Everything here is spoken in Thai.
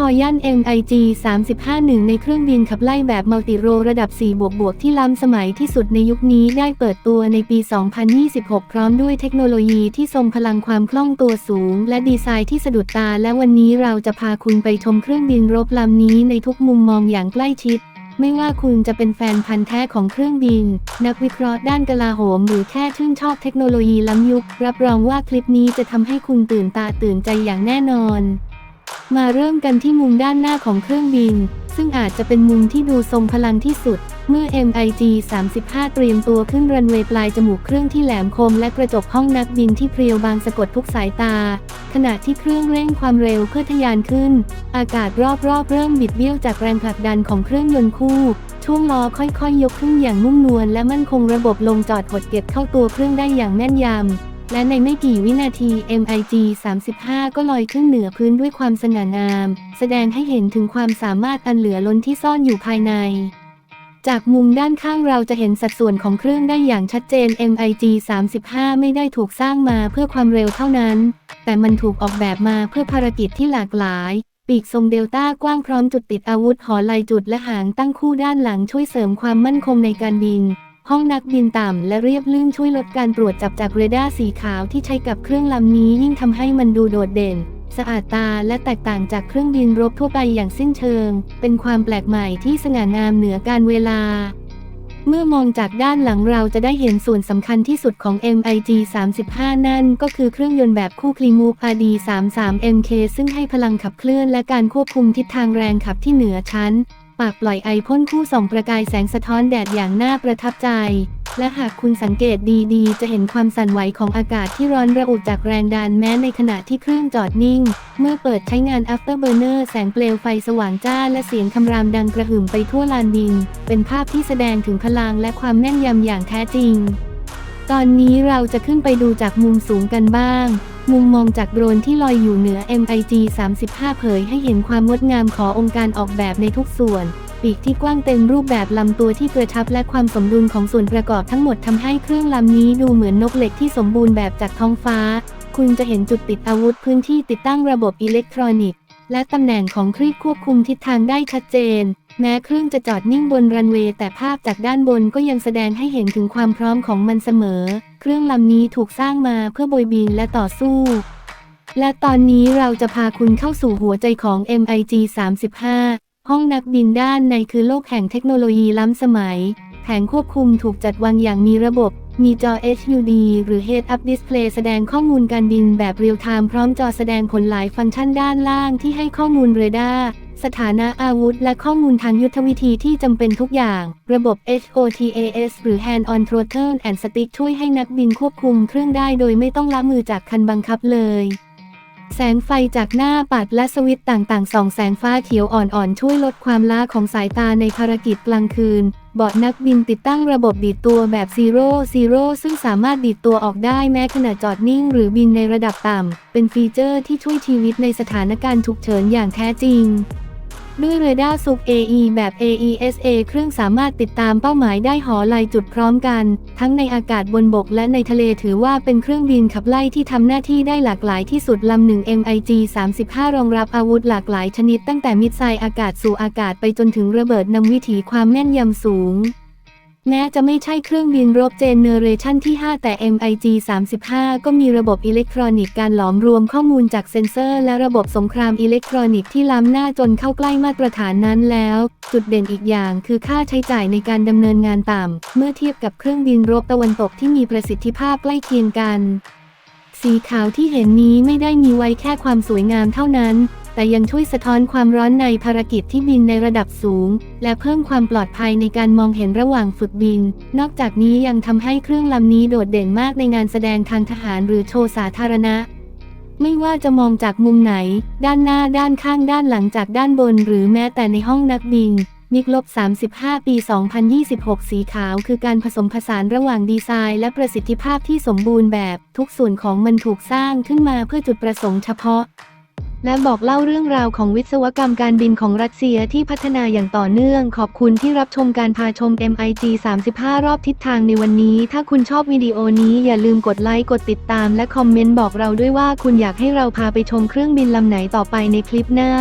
คอยัน MIG 35หนึ่งในเครื่องบินขับไล่แบบมัลติโรระดับ 4 บวกบวกที่ล้ำสมัยที่สุดในยุคนี้ได้เปิดตัวในปี 2026 พร้อมด้วยเทคโนโลยีที่ทรงพลังความคล่องตัวสูง และดีไซน์ที่สะดุดตา และวันนี้เราจะพาคุณไปชมเครื่องบินรบลำนี้ในทุกมุมมองอย่างใกล้ชิดไม่ว่าคุณจะเป็นแฟนพันธ์แท้ของเครื่องบิน นักวิเคราะห์ด้านกลาโหม หรือแค่ชื่นชอบเทคโนโลยีล้ำยุค รับรองว่าคลิปนี้จะทำให้คุณตื่นตาตื่นใจอย่างแน่นอน มาเริ่มกันที่มุมด้านหน้าของเครื่องบิน ซึ่งอาจจะเป็นมุมที่ดูทรงพลังที่สุด เมื่อ MIG 35 เตรียมตัวขึ้นรันเวย์ปลายจมูกเครื่องที่แหลมคมและกระจกห้องนักบินที่เพรียวบางสะกดทุกสายตา ขณะที่เครื่องเร่งความเร็วเพื่อทะยานขึ้น อากาศรอบๆ เริ่มบิดเบี้ยวจากแรงผลักดันของเครื่องยนต์คู่ช่วงล้อค่อยๆยกขึ้นอย่างนุ่มนวลและมั่นคงระบบลงจอดหดเก็บเข้าตัวเครื่องได้อย่างแม่นยำ และในไม่กี่วินาที MIG 35 ก็ลอยขึ้นเหนือพื้นด้วยความสง่างาม แสดงให้เห็นถึงความสามารถอันเหลือล้นที่ซ่อนอยู่ภายใน จากมุมด้านข้างเราจะเห็นสัดส่วนของเครื่องได้อย่างชัดเจน MIG 35 ไม่ได้ถูกสร้างมาเพื่อความเร็วเท่านั้น แต่มันถูกออกแบบมาเพื่อภารกิจที่หลากหลายปีกทรงเดลต้ากว้างพร้อมจุดติดอาวุธหอไหลจุดและหางตั้งคู่ด้านหลังช่วยเสริมความมั่นคงในการบิน ห้องนักบินต่ำและเรียบลื่นช่วยลดการตรวจจับจากเรดาร์สีขาวที่ใช้กับเครื่องลำนี้ยิ่งทำให้มันดูโดดเด่น สะอาดตาและแตกต่างจากเครื่องบินรบทั่วไปอย่างสิ้นเชิง เป็นความแปลกใหม่ที่สง่างามเหนือการเวลา เมื่อมองจากด้านหลังเราจะได้เห็นส่วนสำคัญที่สุดของ MIG 35 นั่นก็คือเครื่องยนต์แบบคู่คลีมูฟ RD 33 MK ซึ่งให้พลังขับเคลื่อนและการควบคุมทิศทางแรงขับที่เหนือชั้น ปากปล่อยไอพ่นคู่ส่องประกายแสงสะท้อนแดดอย่างน่าประทับใจ และหากคุณสังเกตดีๆ จะเห็นความสั่นไหวของอากาศที่ร้อนระอุจากแรงดันแม้ในขณะที่เครื่องจอดนิ่ง เมื่อเปิดใช้งาน Afterburner แสงเปลวไฟสว่างจ้าและเสียงคำรามดังกระหึ่มไปทั่วลานบิน เป็นภาพที่แสดงถึงพลังและความแม่นยำอย่างแท้จริง ตอนนี้เราจะขึ้นไปดูจากมุมสูงกันบ้าง มุมมองจากโดรนที่ลอยอยู่เหนือ MIG 35 เผยให้เห็นความงดงามขององค์การออกแบบในทุกส่วน ปีกที่กว้างเต็มรูปแบบลำตัวที่กระชับและความสมดุลของส่วนประกอบทั้งหมดทำให้เครื่องลำนี้ดูเหมือนนกเหล็กที่สมบูรณ์แบบจากท้องฟ้า คุณจะเห็นจุดติดอาวุธพื้นที่ติดตั้งระบบอิเล็กทรอนิกส์ และตำแหน่งของครีบควบคุมทิศทางได้ชัดเจน แม้เครื่องจะจอดนิ่งบนรันเวย์แต่ภาพจากด้านบนก็ยังแสดงให้เห็นถึงความพร้อมของมันเสมอ เครื่องลำนี้ถูกสร้างมาเพื่อโบยบินและต่อสู้ และตอนนี้เราจะพาคุณเข้าสู่หัวใจของ MIG 35 ห้องนักบินด้านในคือโลกแห่งเทคโนโลยีล้ำสมัย แผงควบคุมถูกจัดวางอย่างมีระบบ มีจอ HUD หรือ Head Up Display แสดงข้อมูลการบินแบบเรียลไทม์พร้อมจอแสดงผลหลายฟังก์ชันด้านล่างที่ให้ข้อมูลเรดาร์สถานะอาวุธ และข้อมูลทางยุทธวิธีที่จำเป็นทุกอย่าง ระบบ HOTAS หรือ Hand on Throttle and Stick ช่วยให้นักบินควบคุมเครื่องได้โดยไม่ต้องละมือจากคันบังคับเลย แสงไฟจากหน้าปัดและสวิตช์ต่างๆส่องแสงฟ้าเขียวอ่อนๆ ช่วยลดความล้าของสายตาในภารกิจกลางคืนเบอดนักบินติดตั้งระบบดีดตัวแบบซีโร่ซีโร่ซึ่งสามารถดีดตัวออกได้แม้ขณะจอดนิ่งหรือบินในระดับต่ำ เป็นฟีเจอร์ที่ช่วยชีวิตในสถานการณ์ฉุกเฉินอย่างแท้จริง ด้วยเรดาร์ซุก AE แบบ AESA เครื่องสามารถติดตามเป้าหมายได้หอไลจุดพร้อมกัน ทั้งในอากาศบนบกและในทะเลถือว่าเป็นเครื่องบินขับไล่ที่ทำหน้าที่ได้หลากหลายที่สุดลำหนึ่ง MIG 35 รองรับอาวุธหลากหลายชนิดตั้งแต่มิสไซล์อากาศสู่อากาศไปจนถึงระเบิดนำวิถีความแม่นยำสูง แม้จะไม่ใช่เครื่องบินรบเจเนเรชันที่ 5 แต่ MIG 35 ก็มีระบบอิเล็กทรอนิกส์การหลอมรวมข้อมูลจากเซ็นเซอร์ และระบบสงครามอิเล็กทรอนิกส์ที่ล้ำหน้าจนเข้าใกล้มาตรฐานนั้นแล้ว จุดเด่นอีกอย่างคือค่าใช้จ่ายในการดำเนินงานต่ำ เมื่อเทียบกับเครื่องบินรบตะวันตกที่มีประสิทธิภาพใกล้เคียงกัน สีขาวที่เห็นนี้ไม่ได้มีไว้แค่ความสวยงามเท่านั้น แต่ยังช่วยสะท้อนความร้อนในภารกิจที่บินในระดับสูง และเพิ่มความปลอดภัยในการมองเห็นระหว่างฝึกบิน นอกจากนี้ยังทำให้เครื่องลำนี้โดดเด่นมากในงานแสดงทางทหารหรือโชว์สาธารณะ ไม่ว่าจะมองจากมุมไหน ด้านหน้าด้านข้างด้านหลังจากด้านบน หรือแม้แต่ในห้องนักบินมิกลบ 35 ปี 2026 สีขาว คือการผสมผสานระหว่างดีไซน์ และประสิทธิภาพที่สมบูรณ์แบบ ทุกส่วนของมันถูกสร้างขึ้นมาเพื่อจุดประสงค์เฉพาะ และบอกเล่าเรื่องราวของวิศวกรรมการบินของรัสเซียที่พัฒนาอย่างต่อเนื่อง ขอบคุณที่รับชมการพาชม MIG 35 รอบทิศทางในวันนี้ ถ้าคุณชอบวิดีโอนี้อย่าลืมกดไลค์ กดติดตาม และคอมเมนต์บอกเราด้วยว่าคุณอยากให้เราพาไปชมเครื่องบินลำไหนต่อไปในคลิปหน้า